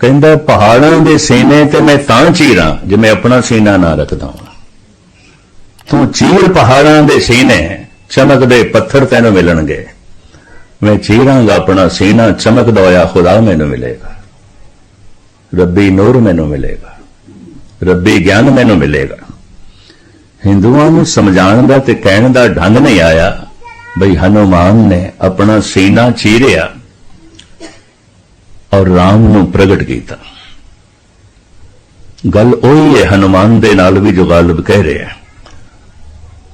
ਕਹਿੰਦਾ, ਪਹਾੜਾਂ ਦੇ ਸੀਨੇ ਤੇ ਮੈਂ ਤਾਂ ਚੀਰਾਂ ਜਿਵੇਂ ਆਪਣਾ ਸੀਨਾ ਨਾ ਰੱਖਦਾ ਹਾਂ। ਤੂੰ ਚੀਰ ਪਹਾੜਾਂ ਦੇ ਸੀਨੇ ਚਮਕਦੇ ਪੱਥਰ ਤੈਨੂੰ ਮਿਲਣਗੇ। ਮੈਂ ਚੀਰਾਂਗਾ ਆਪਣਾ ਸੀਨਾ, ਚਮਕਦਾ ਹੋਇਆ ਖੁਦਾ ਮੈਨੂੰ ਮਿਲੇਗਾ। ਰੱਬੀ ਨੂਰ ਮੈਨੂੰ ਮਿਲੇਗਾ। ਰੱਬੀ ਗਿਆਨ ਮੈਨੂੰ ਮਿਲੇਗਾ। ਹਿੰਦੂਆਂ ਨੂੰ ਸਮਝਾਉਣ ਦਾ ਤੇ ਕਹਿਣ ਦਾ ਢੰਗ ਨਹੀਂ ਆਇਆ, ਬਈ ਹਨੂਮਾਨ ਨੇ ਆਪਣਾ ਸੀਨਾ ਚੀਰਿਆ। ਔਰ ਰਾਮ ਨੂੰ ਪ੍ਰਗਟ ਕੀਤਾ। ਗੱਲ ਉਹੀ ਹੈ, ਹਨੂਮਾਨ ਦੇ ਨਾਲ ਵੀ ਜੋ ਗਾਲਬ ਕਹਿ ਰਿਹਾ ਹੈ,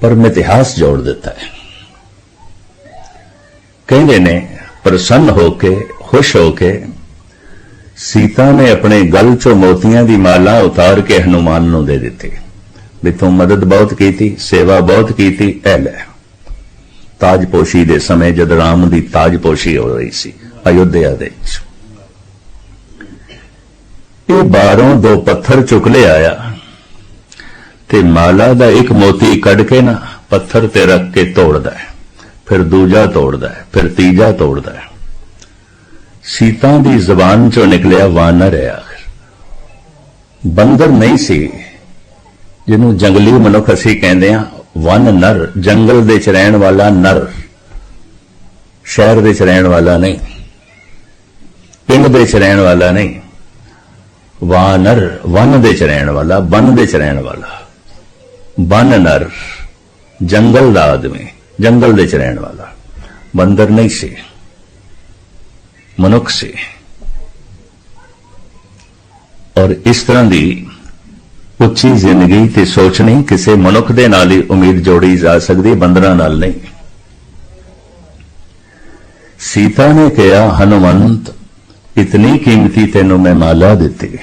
ਪਰ ਮੈਂ ਇਤਿਹਾਸ ਜੋੜ ਦਿੱਤਾ ਹੈ। ਕਹਿੰਦੇ ਨੇ, ਪ੍ਰਸੰਨ ਹੋ ਕੇ, ਖੁਸ਼ ਹੋ ਕੇ, ਸੀਤਾ ਨੇ ਆਪਣੇ ਗਲ ਚੋਂ ਮੋਤੀਆਂ ਦੀ ਮਾਲਾ ਉਤਾਰ ਕੇ ਹਨੂਮਾਨ ਨੂੰ ਦੇ ਦਿੱਤੀ। ਵੀ ਤੂੰ ਮਦਦ ਬਹੁਤ ਕੀਤੀ, ਸੇਵਾ ਬਹੁਤ ਕੀਤੀ ਇਹ ਲੈ। ਤਾਜਪੋਸ਼ੀ ਦੇ ਸਮੇਂ ਜਦ ਰਾਮ ਦੀ ਤਾਜਪੋਸ਼ੀ ਹੋ ਰਹੀ ਸੀ, ਅਯੁੱਧਿਆ ਦੇ ਵਿੱਚ। ਇਹ ਬਾਹਰੋਂ ਦੋ ਪੱਥਰ ਚੁੱਕ ਲਿਆਇਆ ਤੇ ਮਾਲਾ ਦਾ ਇੱਕ ਮੋਤੀ ਕੱਢ ਕੇ ਨਾ ਪੱਥਰ ਤੇ ਰੱਖ ਕੇ ਤੋੜਦਾ ਹੈ। ਫਿਰ ਦੂਜਾ ਤੋੜਦਾ ਹੈ, ਫਿਰ ਤੀਜਾ ਤੋੜਦਾ ਹੈ। ਸੀਤਾ ਦੀ ਜ਼ਬਾਨ ਚੋਂ ਨਿਕਲਿਆ ਵਾਨਰ ਹੈ ਆਖਰ। ਬੰਦਰ ਨਹੀਂ ਸੀ, ਜਿਹਨੂੰ ਜੰਗਲੀ ਮਨੁੱਖ ਅਸੀਂ ਕਹਿੰਦੇ ਆ ਵਨ ਨਰ, ਜੰਗਲ ਦੇ ਚ ਰਹਿਣ ਵਾਲਾ ਨਰ। ਸ਼ਹਿਰ ਦੇ ਚ ਰਹਿਣ ਵਾਲਾ ਨਹੀਂ, ਪਿੰਡ ਦੇ ਚ ਰਹਿਣ ਵਾਲਾ ਨਹੀਂ। ਵਾਨਰ, ਵਨ ਦੇ ਚ ਰਹਿਣ ਵਾਲਾ, ਬਨ ਦੇ ਚ ਰਹਿਣ ਵਾਲਾ। ਬਨ ਨਰ, ਜੰਗਲ ਦਾ ਆਦਮੀ, ਜੰਗਲ ਦੇ ਚ ਰਹਿਣ ਵਾਲਾ। ਬੰਦਰ ਨਹੀਂ ਸੀ। ਮਨੁੱਖ ਸੀ। ਔਰ ਇਸ ਤਰ੍ਹਾਂ ਦੀ ਉੱਚੀ ਜ਼ਿੰਦਗੀ ਤੇ ਸੋਚਣੀ ਕਿਸੇ ਮਨੁੱਖ ਦੇ ਨਾਲ ਹੀ ਉਮੀਦ ਜੋੜੀ ਜਾ ਸਕਦੀ, ਬੰਦਰਾਂ ਨਾਲ ਨਹੀਂ। ਸੀਤਾ ਨੇ ਕਿਹਾ, ਹਨੂਮੰਤ ਇਤਨੀ ਕੀਮਤੀ ਤੈਨੂੰ ਮੈਂ ਮਾਲਾ ਦਿੱਤੀ।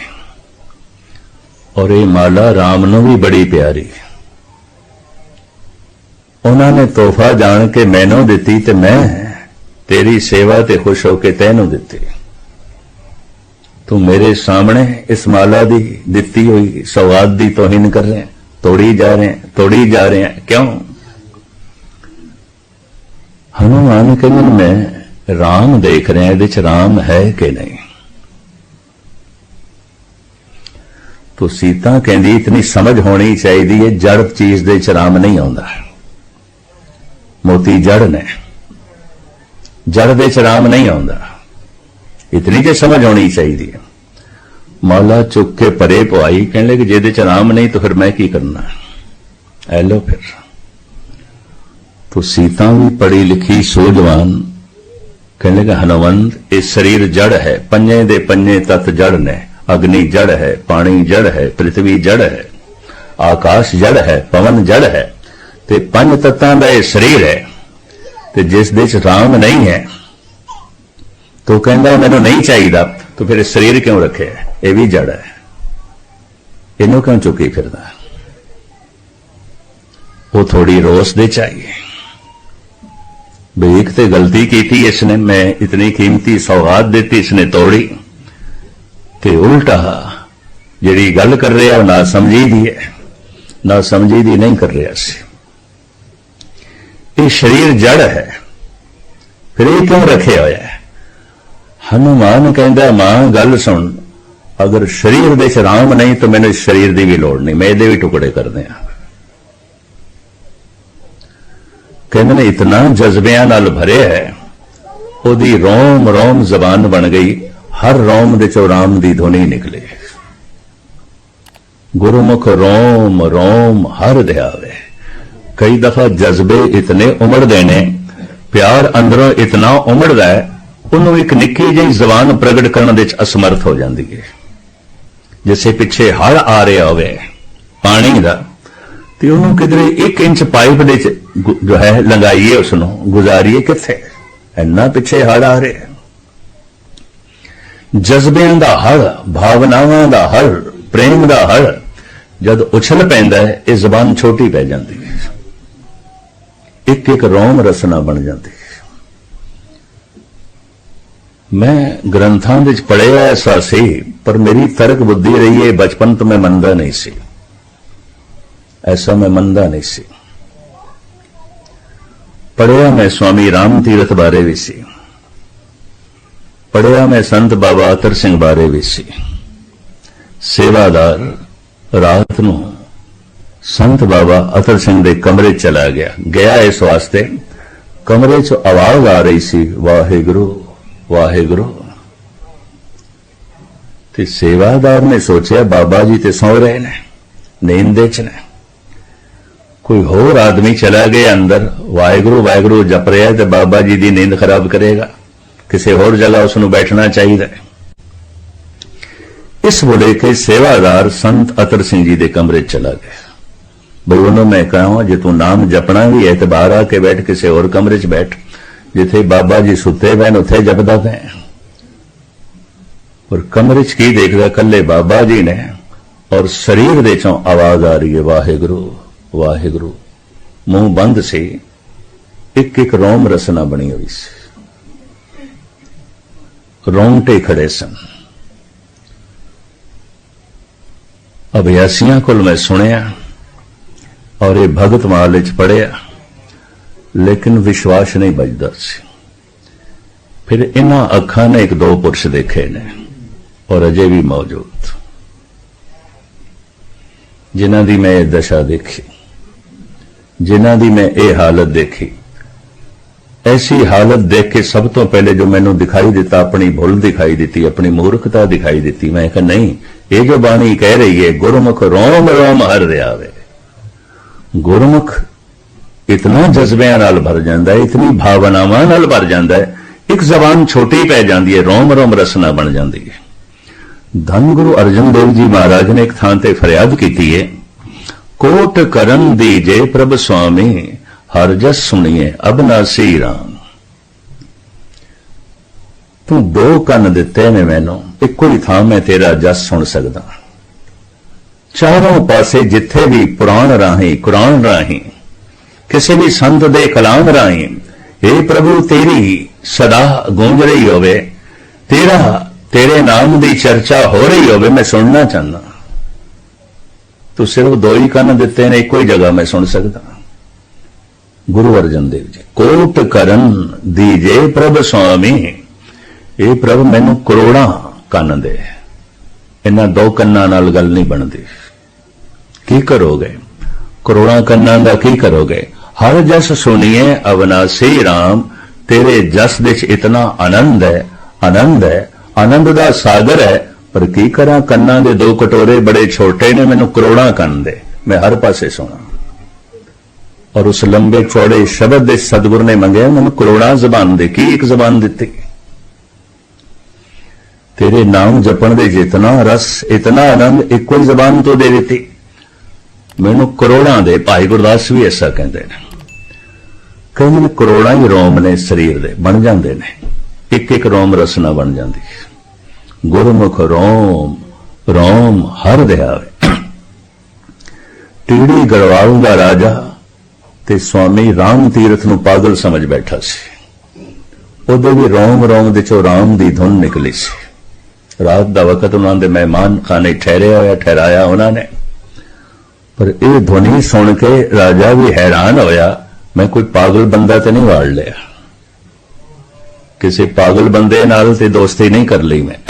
ਔਰ ਇਹ ਮਾਲਾ ਰਾਮ ਨੂੰ ਵੀ ਬੜੀ ਪਿਆਰੀ। ਉਹਨਾਂ ਨੇ ਤੋਹਫਾ ਜਾਣ ਕੇ ਮੈਨੂੰ ਦਿੱਤੀ ਤੇ ਮੈਂ ਤੇਰੀ ਸੇਵਾ ਤੇ ਖੁਸ਼ ਹੋ ਕੇ ਤੈਨੂੰ ਦਿੱਤੀ। ਤੂੰ ਮੇਰੇ ਸਾਹਮਣੇ ਇਸ ਮਾਲਾ ਦੀ ਦਿੱਤੀ ਹੋਈ ਸੌਗਾਤ ਦੀ ਤੋਹੀਨ ਕਰ ਰਿਹਾ, ਤੋੜੀ ਜਾ ਰਹੇ, ਤੋੜੀ ਜਾ ਰਹੇ, ਕਿਉਂ? ਹਨੂਮਾਨ ਕਹਿੰਦੇ ਮੈਂ ਰਾਮ ਦੇਖ ਰਿਹਾ ਇਹਦੇ ਚ ਰਾਮ ਹੈ ਕਿ ਨਹੀਂ। ਤੋ ਸੀਤਾ ਕਹਿੰਦੀ, ਇਤਨੀ ਸਮਝ ਹੋਣੀ ਚਾਹੀਦੀ ਹੈ, ਜੜ ਚੀਜ਼ ਦੇ ਚ ਰਾਮ ਨਹੀਂ ਆਉਂਦਾ। ਮੋਤੀ ਜੜ ਨੇ, ਜੜ ਦੇ ਚ ਰਾਮ ਨਹੀਂ ਆਉਂਦਾ। ਇਤਨੀ ਜੇ ਸਮਝ ਹੋਣੀ ਚਾਹੀਦੀ ਹੈ। ਮੌਲਾ ਚੁੱਕ ਕੇ ਪਰੇ ਪਵਾਈ ਕਹਿਣ ਲੱਗੇ, ਜਿਹਦੇ ਚ ਰਾਮ ਨਹੀਂ, ਤਾਂ ਫਿਰ ਮੈਂ ਕੀ ਕਰਨਾ? ਐ ਲੋ ਫਿਰ। ਤੋ ਸੀਤਾ ਵੀ ਪੜੀ ਲਿਖੀ ਸੋਝਵਾਨ ਕਹਿਣ ਲੱਗਾ ਹਨਵੰਤ, ਇਹ ਸਰੀਰ ਜੜ ਹੈ, ਪੰਜੇ ਦੇ ਪੰਜੇ ਤਤ ਜੜ ਨੇ, ਅਗਨੀ ਜੜ ਹੈ, ਪਾਣੀ ਜੜ ਹੈ ਪ੍ਰithvi ਜੜ ਹੈ, ਆਕਾਸ਼ ਜੜ ਹੈ, ਪਵਨ ਜੜ ਹੈ, ਤੇ ਪੰਜ ਤਤਾਂ ਦਾ ਇਹ ਸਰੀਰ ਹੈ, ਤੇ ਜਿਸ ਦੇ ਚ ਰਾਮ ਨਹੀਂ ਹੈ, ਤੋ ਕਹਿੰਦਾ, ਮੈਨੂੰ ਨਹੀਂ ਚਾਹੀਦਾ, ਤੋ ਫਿਰ ਇਹ ਸਰੀਰ ਕਿਉਂ ਰੱਖਿਆ? ਇਹ ਵੀ ਜੜ ਹੈ। ਇਹਨੂੰ ਕਿਉਂ ਚੁੱਕੀ ਫਿਰਦਾ? ਉਹ ਥੋੜੀ ਰੋਸ ਦੇ ਚਾਹੀਏ ਬਈ ਇੱਕ ਤੇ ਗਲਤੀ ਕੀਤੀ ਇਸਨੇ, ਮੈਂ ਇਤਨੀ ਕੀਮਤੀ ਸੌਗਾਤ ਦਿੱਤੀ, ਇਸਨੇ ਤੋੜੀ। ਤੇ ਉਲਟਾ, ਜਿਹੜੀ ਗੱਲ ਕਰ ਰਿਹਾ ਉਹ ਨਾ ਸਮਝੀ ਦੀ ਹੈ, ਨਾ ਸਮਝੀ ਦੀ ਨਹੀਂ ਕਰ ਰਿਹਾ ਸੀ। ਇਹ ਸਰੀਰ ਜੜ ਹੈ, ਫਿਰ ਇਹ ਕਿਉਂ ਰੱਖਿਆ ਹੋਇਆ ਹੈ? ਹਨੂਮਾਨ ਕਹਿੰਦਾ, ਮਾਂ, ਗੱਲ ਸੁਣ। ਅਗਰ ਸਰੀਰ ਦੇ ਸ਼ਰਾਮ ਨਹੀਂ, ਤਾਂ ਮੈਨੂੰ ਸਰੀਰ ਦੀ ਵੀ ਲੋੜ ਨਹੀਂ, ਮੈਂ ਇਹਦੇ ਵੀ ਟੁਕੜੇ ਕਰਦੇ ਆ ਕਹਿੰਦੇ ਨੇ, ਇਤਨਾ ਜਜ਼ਬਿਆਂ ਨਾਲ ਭਰਿਆ ਹੈ, ਉਹਦੀ ਰੋਮ ਰੋਮ ਜ਼ਬਾਨ ਬਣ ਗਈ, ਹਰ ਰੋਮ ਦੇ ਚੋਂ ਰਾਮ ਦੀ ਧੁਨੀ ਨਿਕਲੇ। ਗੁਰਮੁਖ ਰੋਮ ਰੋਮ ਹਰ ਧਿਆਵੇ ਕਈ ਦਫਾ ਜਜ਼ਬੇ ਇਤਨੇ ਉਮੜਦੇ ਨੇ, ਪਿਆਰ ਅੰਦਰੋਂ ਇਤਨਾ ਉਮੜਦਾ ਹੈ, ਉਹਨੂੰ ਇੱਕ ਨਿੱਕੀ ਜਿਹੀ ਜ਼ਬਾਨ ਪ੍ਰਗਟ ਕਰਨ ਦੇ ਵਿੱਚ ਅਸਮਰਥ ਹੋ ਜਾਂਦੀ ਹੈ। ਜਿਵੇਂ ਪਿੱਛੇ ਹੜ ਆ ਰਿਹਾ ਹੋਵੇ, ਪਾਣੀ ਦਾ ਤੇ ਉਹਨੂੰ ਕਿਧਰੇ 1 ਇੰਚ ਪਾਈਪ ਦੇ ਚ ਜੋ ਹੈ ਲੰਗਾਈਏ ਉਸ ਨੂੰ ਗੁਜ਼ਾਰੀਏ ਕਿੱਥੇ? ਇੰਨਾ ਪਿੱਛੇ ਹੜ ਆ ਰਿਹਾ ਜਜ਼ਬਿਆਂ ਦਾ ਹੜ ਭਾਵਨਾਵਾਂ ਦਾ ਹੜ ਪ੍ਰੇਮ ਦਾ ਹੜ ਜਦ ਉਛਲ ਪੈਂਦਾ ਹੈ, ਇਹ ਜ਼ਬਾਨ ਛੋਟੀ ਪੈ ਜਾਂਦੀ ਹੈ। ਇੱਕ ਇੱਕ ਰੋਮ ਰਸਨਾ ਬਣ ਜਾਂਦੀ ਹੈ। ਮੈਂ ਗ੍ਰੰਥਾਂ ਵਿੱਚ ਪੜ੍ਹਿਆ ਐਸਾ ਸੀ, ਪਰ ਮੇਰੀ ਤਰਕ ਬੁੱਧੀ ਰਹੀ ਹੈ, ਬਚਪਨ ਤੋਂ ਮੈਂ ਮੰਨਦਾ ਨਹੀਂ ਸੀ। ਐਸਾ ਮੈਂ ਮੰਨਦਾ ਨਹੀਂ ਸੀ। ਪੜ੍ਹਿਆ ਮੈਂ ਸਵਾਮੀ ਰਾਮ ਤੀਰਥ ਬਾਰੇ ਵੀ ਸੀ। ਪੜਿਆ ਮੈਂ ਸੰਤ ਬਾਬਾ ਅਤਰ ਸਿੰਘ ਬਾਰੇ ਵੀ ਸੀ। ਸੇਵਾਦਾਰ ਰਾਤ ਨੂੰ ਸੰਤ ਬਾਬਾ ਅਤਰ ਸਿੰਘ ਦੇ ਕਮਰੇ ਚਲਾ ਗਿਆ। ਗਿਆ ਇਸ ਵਾਸਤੇ ਕਮਰੇ 'ਚ ਆਵਾਜ਼ ਆ ਰਹੀ ਸੀ, ਵਾਹਿਗੁਰੂ ਵਾਹਿਗੁਰੂ। ਤੇ ਸੇਵਾਦਾਰ ਨੇ ਸੋਚਿਆ, ਬਾਬਾ ਜੀ ਤੇ ਸੌ ਰਹੇ ਨੇ, ਨੀਂਦ ਦੇ ਚ ਨੇ। ਕੋਈ ਹੋਰ ਆਦਮੀ ਚਲਾ ਗਿਆ ਅੰਦਰ, ਵਾਹਿਗੁਰੂ ਵਾਹਿਗੁਰੂ ਜਪ ਰਿਹਾ ਤੇ ਬਾਬਾ ਜੀ ਦੀ ਨੀਂਦ ਖਰਾਬ ਕਰੇਗਾ। ਕਿਸੇ ਹੋਰ ਜਗ੍ਹਾ ਉਸ ਨੂੰ ਬੈਠਣਾ ਚਾਹੀਦਾ ਹੈ। ਇਸ ਬੋਲੇ ਕੇ ਸੇਵਾਦਾਰ ਸੰਤ ਅਤਰ ਸਿੰਘ ਜੀ ਦੇ ਕਮਰੇ 'ਚ ਚਲਾ ਗਿਆ। ਬਈ ਉਹਨੂੰ ਮੈਂ ਕਹਾਂ ਜੇ ਤੂੰ ਨਾਮ ਜਪਣਾ ਵੀ ਹੈ ਤੇ ਬਾਹਰ ਆ ਕੇ ਬੈਠ, ਕਿਸੇ ਹੋਰ ਕਮਰੇ 'ਚ ਬੈਠ। ਜਿੱਥੇ ਬਾਬਾ ਜੀ ਸੁੱਤੇ ਪਏ ਉੱਥੇ ਜਪਦਾ ਪਏ ਪਰ ਕਮਰੇ 'ਚ ਕੀ ਦੇਖਦਾ? ਕੱਲੇ ਬਾਬਾ ਜੀ ਨੇ ਔਰ ਸਰੀਰ ਦੇ ਚੋਂ ਆਵਾਜ਼ ਆ ਰਹੀ ਹੈ, ਵਾਹਿਗੁਰੂ। ਵਾਹਿਗੁਰੂ, ਮੂੰਹ ਬੰਦ ਸੀ ਇੱਕ ਇੱਕ ਰੋਮ ਰਸਨਾ ਬਣੀ ਹੋਈ ਸੀ। ਰੋਂਗਟੇ ਖੜੇ ਸਨ। ਅਭਿਆਸੀਆਂ ਕੋਲ ਮੈਂ ਸੁਣਿਆ ਔਰ ਇਹ ਭਗਤ ਮਾਲ ਵਿੱਚ ਪੜਿਆ ਲੇਕਿਨ ਵਿਸ਼ਵਾਸ ਨਹੀਂ ਬਚਦਾ ਸੀ। ਫਿਰ ਇਹਨਾਂ ਅੱਖਾਂ ਨੇ ਇੱਕ ਦੋ ਪੁਰਸ਼ ਦੇਖੇ ਨੇ ਔਰ ਅਜੇ ਵੀ ਮੌਜੂਦ। ਜਿਨ੍ਹਾਂ ਦੀ ਮੈਂ ਇਹ ਦਸ਼ਾ ਦੇਖੀ। ਜਿਨ੍ਹਾਂ ਦੀ ਮੈਂ ਇਹ ਹਾਲਤ ਦੇਖੀ। ਐਸੀ ਹਾਲਤ ਦੇਖ ਕੇ ਸਭ ਤੋਂ ਪਹਿਲੇ ਜੋ ਮੈਨੂੰ ਦਿਖਾਈ ਦਿੱਤਾ, ਆਪਣੀ ਭੁੱਲ ਦਿਖਾਈ ਦਿੱਤੀ, ਆਪਣੀ ਮੂਰਖਤਾ ਦਿਖਾਈ ਦਿੱਤੀ, ਮੈਂ ਕਿਹਾ, ਨਹੀਂ, ਇਹ ਜੋ ਬਾਣੀ ਕਹਿ ਰਹੀ ਹੈ, ਗੁਰਮੁਖ ਰੋਮ ਰੋਮ ਹਰ ਰਿਹਾ ਵੇ ਗੁਰਮੁਖ ਇਤਨਾ ਜਜ਼ਬਿਆਂ ਨਾਲ ਭਰ ਜਾਂਦਾ ਹੈ, ਇਤਨੀ ਭਾਵਨਾਵਾਂ ਨਾਲ ਭਰ ਜਾਂਦਾ ਹੈ, ਇੱਕ ਜ਼ਬਾਨ ਛੋਟੀ ਪੈ ਜਾਂਦੀ ਹੈ, ਰੋਮ ਰੋਮ ਰਸਨਾ ਬਣ ਜਾਂਦੀ ਹੈ। ਧੰਨ ਗੁਰੂ ਅਰਜਨ ਦੇਵ ਜੀ ਮਹਾਰਾਜ ਨੇ ਇੱਕ ਥਾਂ ਤੇ ਫਰਿਆਦ ਕੀਤੀ ਹੈ ਕੋਟ ਕਰਨ ਦੀ ਜੇ ਪ੍ਰਭ ਸੁਆਮੀ, ਹਰ ਜਸ ਸੁਣੀਏ ਅਬਨਾਸੀ ਰਾਮ। ਤੂੰ ਦੋ ਕੰਨ ਦਿੱਤੇ ਨੇ ਮੈਨੂੰ, ਇੱਕੋ ਹੀ ਥਾਂ ਮੈਂ ਤੇਰਾ ਜਸ ਸੁਣ ਸਕਦਾ। ਚਾਰੋਂ ਪਾਸੇ ਜਿੱਥੇ ਵੀ ਪੁਰਾਣ ਰਾਹੀਂ, ਕੁਰਾਨ ਰਾਹੀਂ, ਕਿਸੇ ਵੀ ਸੰਤ ਦੇ ਕਲਾਮ ਰਾਹੀਂ हे ਪ੍ਰਭੂ ਤੇਰੀ ਸਦਾ ਗੂੰਜ ਰਹੀ ਹੋਵੇ, ਤੇਰਾ, ਤੇਰੇ ਨਾਮ ਦੀ ਚਰਚਾ ਹੋ ਰਹੀ ਹੋਵੇ, ਮੈਂ ਸੁਣਨਾ ਚਾਹੁੰਦਾ। ਤੂੰ ਸਿਰਫ ਦੋ ਹੀ ਕੰਨ ਦਿੱਤੇ ਨੇ, ਇੱਕੋ ਹੀ ਜਗ੍ਹਾ ਮੈਂ ਸੁਣ ਸਕਦਾ। ਗੁਰੂ ਅਰਜਨ ਦੇਵ ਜੀ, ਕੋਟ ਕਰਨ ਦੀਜੇ ਪ੍ਰਭ ਸੁਆਮੀ। ਇਹ ਪ੍ਰਭ ਮੈਨੂੰ ਕਰੋੜਾਂ ਕੰਨ ਦੇ। ਇਹਨਾਂ ਦੋ ਕੰਨਾਂ ਨਾਲ ਗੱਲ ਨਹੀਂ ਬਣਦੀ। ਕੀ ਕਰੋਗੇ? ਕਰੋੜਾਂ ਕੰਨਾਂ ਦਾ ਕੀ ਕਰੋਗੇ? ਹਰ ਜਸ ਸੁਣੀਏ ਅਵਨਾਸੀ RAM ਤੇਰੇ ਜਸ ਵਿੱਚ ਇਤਨਾ ਆਨੰਦ ਹੈ ਆਨੰਦ ਹੈ, ਆਨੰਦ ਦਾ ਸਾਗਰ ਹੈ ਪਰ ਕੀ ਕਰਾਂ? ਕੰਨਾਂ ਦੇ ਦੋ ਕਟੋਰੇ ਬੜੇ ਛੋਟੇ ਨੇ, ਮੈਨੂੰ ਕਰੋੜਾਂ ਕੰਨ ਦੇ। ਮੈਂ ਹਰ ਪਾਸੇ ਸੁਣਾ। ਔਰ ਉਸ ਲੰਬੇ ਚੌੜੇ ਸ਼ਬਦ ਦੇ ਸਤਿਗੁਰ ਨੇ ਮੰਗਿਆ, ਮੈਨੂੰ ਕਰੋੜਾਂ ਜ਼ਬਾਨ ਦੇ। ਕੀ ਇੱਕ ਜ਼ਬਾਨ ਦਿੱਤੀ? ਤੇਰੇ ਨਾਮ ਜਪਣ ਦੇ ਜਿਤਨਾ ਰਸ, ਇਤਨਾ ਆਨੰਦ ਇੱਕੋ ਹੀ ਜ਼ਬਾਨ ਤੋਂ ਦੇ ਦਿੱਤੀ। ਮੈਨੂੰ ਕਰੋੜਾਂ ਦੇ, ਭਾਈ ਗੁਰਦਾਸ ਵੀ ਐਸਾ ਕਹਿੰਦੇ ਨੇ। ਕਹਿੰਦੇ ਨੇ ਕਰੋੜਾਂ ਹੀ ਰੋਮ ਨੇ, ਸਰੀਰ ਦੇ, ਬਣ ਜਾਂਦੇ ਨੇ। ਇੱਕ ਇੱਕ ਰੋਮ ਰਸਨਾ ਬਣ ਜਾਂਦੀ। ਹੈ ਗੁਰਮੁਖ ਰੋਮ ਰੋਮ ਹਰ ਦਿਹਾਵੇ। ਟੀੜੀ ਗੜਵਾਲ ਦਾ ਰਾਜਾ ਤੇ ਸਵਾਮੀ ਰਾਮ ਤੀਰਥ ਨੂੰ ਪਾਗਲ ਸਮਝ ਬੈਠਾ ਸੀ। ਉਹਦੇ ਵੀ ਰੋਮ ਰੋਮ ਦੇ ਚੋਂ ਰਾਮ ਦੀ ਧੁਨ ਨਿਕਲੀ ਸੀ। ਰਾਤ ਦਾ ਵਕਤ ਉਹਨਾਂ ਦੇ ਮਹਿਮਾਨ ਖਾਨੇ ਠਹਿਰੇ ਹੋਇਆ, ਠਹਿਰਾਇਆ ਉਹਨਾਂ ਨੇ। ਪਰ ਇਹ ਧੁਨੀ ਸੁਣ ਕੇ ਰਾਜਾ ਵੀ ਹੈਰਾਨ ਹੋਇਆ, ਮੈਂ ਕੋਈ ਪਾਗਲ ਬੰਦਾ ਤੇ ਨਹੀਂ ਵਾੜ ਲਿਆ। ਕਿਸੇ ਪਾਗਲ ਬੰਦੇ ਨਾਲ ਤੇ ਦੋਸਤੀ ਨਹੀਂ ਕਰ ਲਈ ਮੈਂ।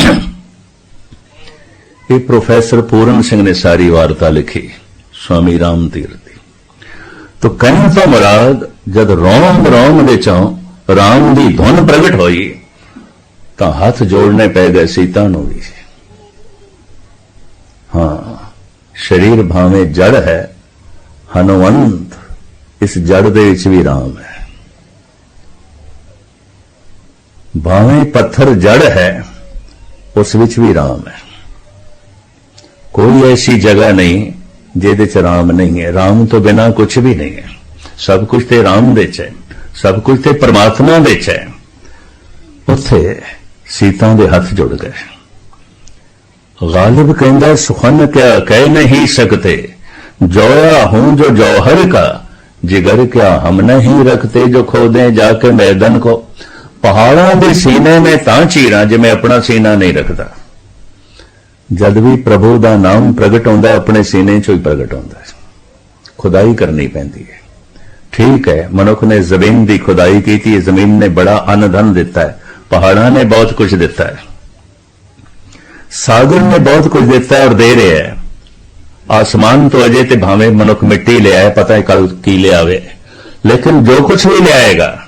ਇਹ ਪ੍ਰੋਫੈਸਰ ਪੂਰਨ ਸਿੰਘ ਨੇ ਸਾਰੀ ਵਾਰਤਾ ਲਿਖੀ, ਸਵਾਮੀ ਰਾਮ ਤੀਰਥ ਦੀ। ਤੋ ਕਹਿਣ ਤੋਂ ਮੁਰਾਦ, ਜਦ ਰੋਮ ਰੋਮ ਦੇ ਚੋਂ ਰਾਮ ਦੀ ਧੁਨ ਪ੍ਰਗਟ ਹੋਈ, ਤਾਂ ਹੱਥ ਜੋੜਨੇ ਪੈ ਗਏ ਸੀਤਾ ਨੂੰ ਵੀ। ਹਾਂ, ਸਰੀਰ ਭਾਵੇਂ ਜੜ ਹੈ ਹਨਵੰਤ ਇਸ ਜੜ ਦੇ ਵਿੱਚ ਵੀ ਰਾਮ ਹੈ। ਭਾਵੇਂ ਪੱਥਰ ਜੜ ਹੈ, ਉਸ ਵਿੱਚ ਵੀ ਰਾਮ ਹੈ। ਕੋਈ ਐਸੀ ਜਗ੍ਹਾ ਨਹੀਂ ਜਿਹਦੇ ਚ ਰਾਮ ਨਹੀਂ ਹੈ ਰਾਮ ਤੋਂ ਬਿਨਾ ਕੁਝ ਵੀ ਨਹੀਂ ਹੈ ਸਭ ਕੁਝ ਤੇ ਰਾਮ ਦੇ ਚ ਹੈ ਸਭ ਕੁਝ ਤੇ ਪਰਮਾਤਮਾ ਦੇ ਚ ਹੈ ਉੱਥੇ ਸੀਤਾ ਦੇ ਹੱਥ ਜੁੜ ਗਏ गालिब कहता सुखन क्या कह नहीं सकते जोया हूं जो जौहर का जिगर क्या हम नहीं रखते जो खोदे जाके मैदन को ਪਹਾੜਾਂ ਦੇ ਸੀਨੇ ਮੈਂ ਤਾਂ ਚੀਰਾਂ ਜਿਵੇਂ ਆਪਣਾ ਸੀਨਾ ਨਹੀਂ ਰੱਖਦਾ ਜਦ ਵੀ ਪ੍ਰਭੂ ਦਾ ਨਾਮ ਪ੍ਰਗਟ ਹੁੰਦਾ, ਆਪਣੇ ਸੀਨੇ 'ਚੋਂ ਹੀ ਪ੍ਰਗਟ ਹੁੰਦਾ ਹੈ। ਖੁਦਾਈ ਕਰਨੀ ਪੈਂਦੀ ਹੈ। ਠੀਕ ਹੈ, ਮਨੁੱਖ ਨੇ ਜ਼ਮੀਨ ਦੀ ਖੁਦਾਈ ਕੀਤੀ, ਜ਼ਮੀਨ ਨੇ ਬੜਾ ਅੰਨ ਦਿੱਤਾ ਹੈ। ਪਹਾੜਾਂ ਨੇ ਬਹੁਤ ਕੁਝ ਦਿੱਤਾ ਹੈ। ਸਾਗਰ ਨੇ ਬਹੁਤ ਕੁਝ ਦਿੱਤਾ ਹੈ ਔਰ ਦੇ ਰਿਹਾ ਹੈ। ਆਸਮਾਨ ਤੋਂ ਅਜੇ ਤੇ ਭਾਵੇਂ ਮਨੁੱਖ ਮਿੱਟੀ ਲਿਆਏ ਪਤਾ ਹੈ ਕੱਲ ਕੀ ਲਿਆਵੇ। ਲੇਕਿਨ ਜੋ ਕੁਝ ਵੀ ਲਿਆਏਗਾ,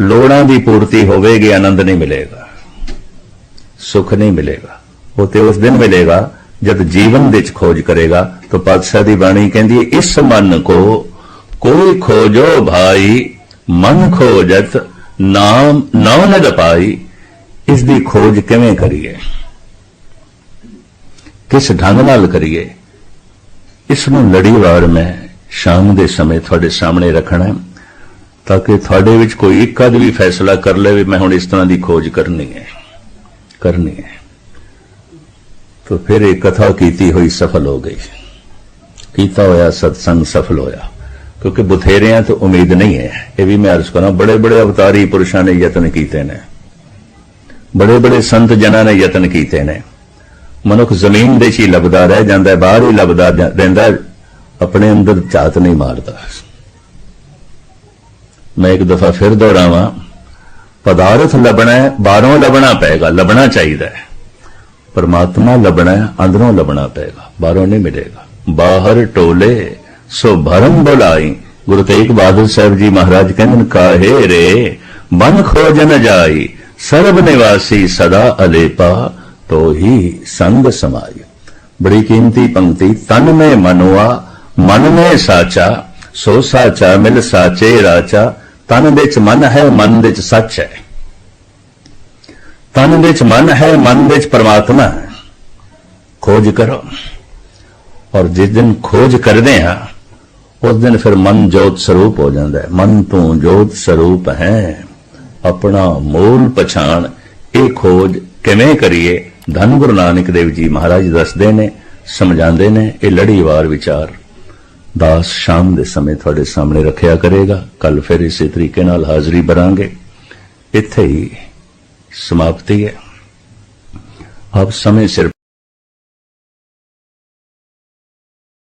ਲੋੜਾਂ ਦੀ ਪੂਰਤੀ ਹੋਵੇਗੀ, ਆਨੰਦ ਨਹੀਂ ਮਿਲੇਗਾ। ਸੁਖ ਨਹੀਂ ਮਿਲੇਗਾ। ਉਹ ਤੇ ਉਸ ਦਿਨ ਮਿਲੇਗਾ ਜਦ ਜੀਵਨ ਵਿੱਚ ਖੋਜ ਕਰੇਗਾ। ਤਾਂ ਪਾਤਸ਼ਾਹ ਦੀ ਬਾਣੀ ਕਹਿੰਦੀ ਹੈ, ਇਸ ਮਨ ਕੋ ਕੋਈ ਖੋਜੋ ਭਾਈ ਮਨ ਖੋਜਤ ਨਾਮ ਨਉ ਨਦ ਪਾਈ ਇਸ ਦੀ ਖੋਜ ਕਿਵੇਂ ਕਰੀਏ? ਕਿਸ ਢੰਗ ਨਾਲ ਕਰੀਏ? ਇਸ ਨੂੰ ਲੜੀਵਾਰ ਮੈਂ ਸ਼ਾਮ ਦੇ ਸਮੇਂ ਤੁਹਾਡੇ ਸਾਹਮਣੇ ਰੱਖਣਾ ਹੈ ਤਾਂ ਕਿ ਤੁਹਾਡੇ ਵਿੱਚ ਕੋਈ ਇੱਕ ਅਦ ਵੀ ਫੈਸਲਾ ਕਰ ਲਵੇ ਮੈਂ ਹੁਣ ਇਸ ਤਰ੍ਹਾਂ ਦੀ ਖੋਜ ਕਰਨੀ ਹੈ। ਕਰਨੀ ਹੈ। ਤਾਂ ਫਿਰ ਇਹ ਕਥਾ ਕੀਤੀ ਹੋਈ ਸਫਲ ਹੋ ਗਈ। ਕੀਤਾ ਹੋਇਆ ਸਤਸੰਗ ਸਫਲ ਹੋਇਆ। ਕਿਉਂਕਿ ਬਥੇਰਿਆਂ ਤੋਂ ਉਮੀਦ ਨਹੀਂ ਹੈ। ਇਹ ਵੀ ਮੈਂ ਅਰਜ਼ ਕਰਾਂ ਬੜੇ ਬੜੇ ਅਵਤਾਰੀ ਪੁਰਸ਼ਾਂ ਨੇ ਯਤਨ ਕੀਤੇ ਨੇ। ਬੜੇ ਬੜੇ ਸੰਤ ਜਨਾਂ ਨੇ ਯਤਨ ਕੀਤੇ ਨੇ। ਮਨੁੱਖ ਜ਼ਮੀਨ ਦੇ ਹੀ ਲੱਭਦਾ ਰਹਿ ਜਾਂਦਾ, ਬਾਹਰ ਹੀ ਲੱਭਦਾ ਰਹਿੰਦਾ, ਆਪਣੇ ਅੰਦਰ ਝਾਤ ਨਹੀਂ ਮਾਰਦਾ। ਮੈਂ ਇੱਕ ਦਫਾ ਫਿਰ ਦੁਹਰਾਵਾਂ, ਪਦਾਰਥ ਲੱਭਣਾ ਬਾਹਰੋਂ ਲੱਭਣਾ ਪਏਗਾ, ਲੱਭਣਾ ਚਾਹੀਦਾ ਹੈ। ਪਰਮਾਤਮਾ ਲੱਭਣਾ ਹੈ, ਅੰਦਰੋਂ ਲੱਭਣਾ ਪਏਗਾ, ਬਾਹਰੋਂ ਨਹੀਂ ਮਿਲੇਗਾ। ਬਾਹਰ ਟੋਲੇ, ਸੋ ਭਰਮ ਬੁਲਾਈ। ਗੁਰੂ ਤੇਗ ਬਹਾਦਰ ਸਾਹਿਬ ਜੀ ਮਹਾਰਾਜ ਕਹਿੰਦੇ ਨੇ, ਕਾਹੇ ਰੇ, ਮਨ ਖੋਜਨ ਜਾਈ, ਸਰਬ ਨਿਵਾਸੀ ਸਦਾ ਅਲੇਪਾ ਤੋ ਹੀ ਸੰਗ ਸਮਾਈ। ਬੜੀ ਕੀਮਤੀ ਪੰਕਤੀ, ਤਨ ਮੇ ਮਨੁਆ, ਮਨ ਮੇ ਸਾਚਾ, ਸੋ ਸਾਚਾ ਮਿਲ ਸਾਚੇ ਰਾਚਾ, ਤਨ ਵਿੱਚ ਮਨ ਹੈ, ਮਨ ਵਿੱਚ ਸੱਚ ਹੈ। ਤਨ ਵਿੱਚ ਮਨ ਹੈ, ਮਨ ਵਿੱਚ ਪਰਮਾਤਮਾ ਹੈ। ਖੋਜ ਕਰੋ। ਔਰ ਜਿਸ ਦਿਨ ਖੋਜ ਕਰਦੇ ਹਾਂ, ਉਸ ਦਿਨ ਫਿਰ ਮਨ ਜੋਤ ਸਰੂਪ ਹੋ ਜਾਂਦਾ ਹੈ। ਮਨ ਤੋਂ ਜੋਤ ਸਰੂਪ ਹੈ। ਆਪਣਾ ਮੂਲ ਪਛਾਣ, ਇਹ ਖੋਜ ਕਿਵੇਂ ਕਰੀਏ? ਧੰਨ ਗੁਰੂ ਨਾਨਕ ਦੇਵ ਜੀ ਮਹਾਰਾਜ ਦੱਸਦੇ ਨੇ, ਸਮਝਾਉਂਦੇ ਨੇ, ਇਹ ਲੜੀਵਾਰ ਵਿਚਾਰ। ਦਾਸ ਸ਼ਾਮ ਦੇ ਸਮੇਂ ਤੁਹਾਡੇ ਸਾਹਮਣੇ ਰੱਖਿਆ ਕਰੇਗਾ। ਕੱਲ ਫਿਰ ਇਸੇ ਤਰੀਕੇ ਨਾਲ ਹਾਜ਼ਰੀ ਭਰਾਂਗੇ। ਇੱਥੇ ਹੀ ਸਮਾਪਤੀ ਹੈ ਆਪ ਸਮੇਂ ਸਿਰ